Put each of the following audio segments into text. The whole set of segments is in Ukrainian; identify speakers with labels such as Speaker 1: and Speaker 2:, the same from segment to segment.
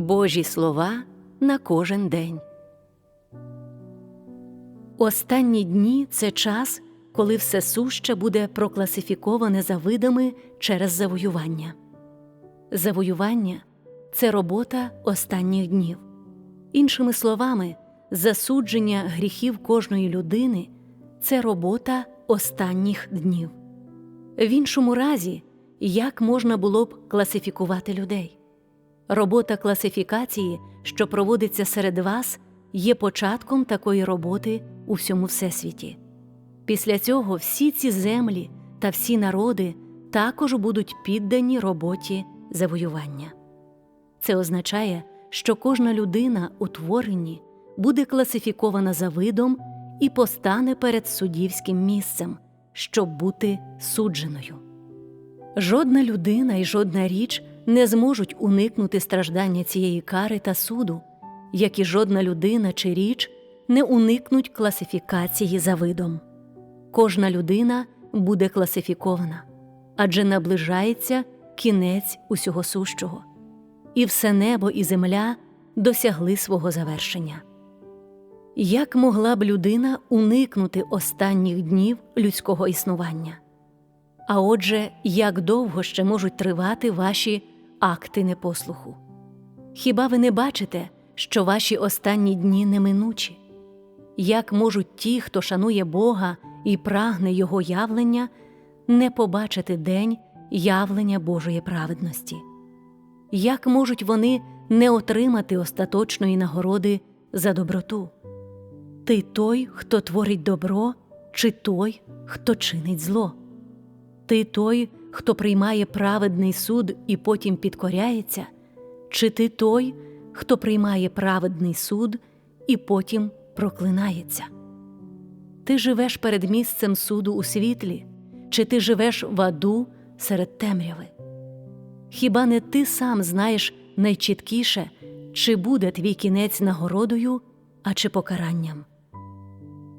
Speaker 1: Божі слова на кожен день. Останні дні це час, коли все суще буде прокласифіковане за видами через завоювання. Завоювання це робота останніх днів. Іншими словами, засудження гріхів кожної людини це робота останніх днів. В іншому разі, як можна було б класифікувати людей? Робота класифікації, що проводиться серед вас, є початком такої роботи у всьому всесвіті. Після цього всі ці землі та всі народи також будуть піддані роботі завоювання. Це означає, що кожна людина у творенні буде класифікована за видом і постане перед суддівським місцем, щоб бути судженою. Жодна людина і жодна річ не зможуть уникнути страждання цієї кари та суду, як і жодна людина чи річ не уникнуть класифікації за видом. Кожна людина буде класифікована, адже наближається кінець усього сущого, і все небо і земля досягли свого завершення. Як могла б людина уникнути останніх днів людського існування? А отже, як довго ще можуть тривати ваші акти непослуху? Хіба ви не бачите, що ваші останні дні неминучі? Як можуть ті, хто шанує Бога і прагне Його явлення, не побачити день явлення Божої праведності? Як можуть вони не отримати остаточної нагороди за доброту? Ти той, хто творить добро, чи той, хто чинить зло? Ти той, хто приймає праведний суд і потім підкоряється, чи ти той, хто приймає праведний суд і потім проклинається? Ти живеш перед місцем суду у світлі, чи ти живеш в аду серед темряви? Хіба не ти сам знаєш найчіткіше, чи буде твій кінець нагородою, а чи покаранням?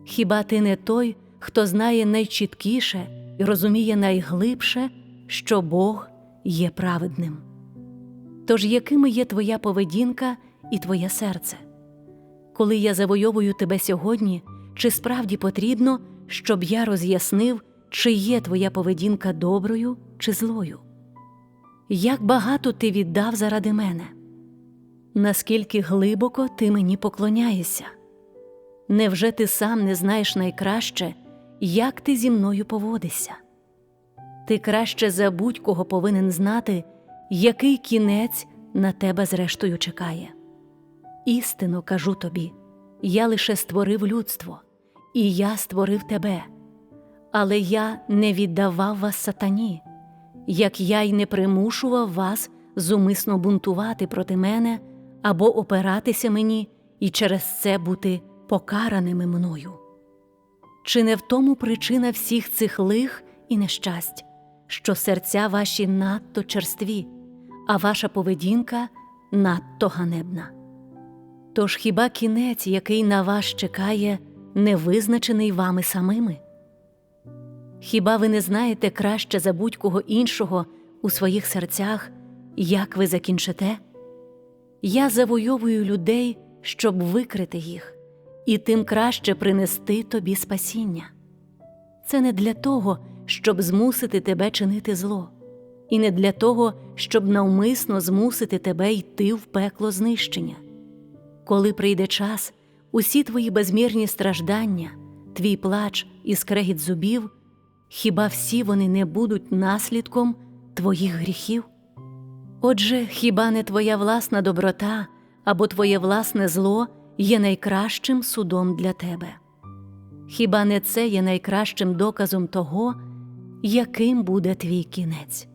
Speaker 1: Хіба ти не той, хто знає найчіткіше і розуміє найглибше, що Бог є праведним? Тож якими є твоя поведінка і твоє серце? Коли я завойовую тебе сьогодні, чи справді потрібно, щоб я роз'яснив, чи є твоя поведінка доброю чи злою? Як багато ти віддав заради мене? Наскільки глибоко ти мені поклоняєшся? Невже ти сам не знаєш найкраще, як ти зі мною поводишся? Ти краще за будь-кого повинен знати, який кінець на тебе зрештою чекає. Істинно кажу тобі, я лише створив людство, і я створив тебе, але я не віддавав вас сатані, як я й не примушував вас зумисно бунтувати проти мене або опиратися мені і через це бути покараними мною. Чи не в тому причина всіх цих лих і нещасть, що серця ваші надто черстві, а ваша поведінка надто ганебна? Тож хіба кінець, який на вас чекає, не визначений вами самими? Хіба ви не знаєте краще за будь-кого іншого у своїх серцях, як ви закінчите? Я завойовую людей, щоб викрити їх і тим краще принести тобі спасіння. Це не для того, щоб змусити тебе чинити зло, і не для того, щоб навмисно змусити тебе йти в пекло знищення. Коли прийде час, усі твої безмірні страждання, твій плач і скрегіт зубів, хіба всі вони не будуть наслідком твоїх гріхів? Отже, хіба не твоя власна доброта або твоє власне зло є найкращим судом для тебе? Хіба не це є найкращим доказом того, яким буде твій кінець?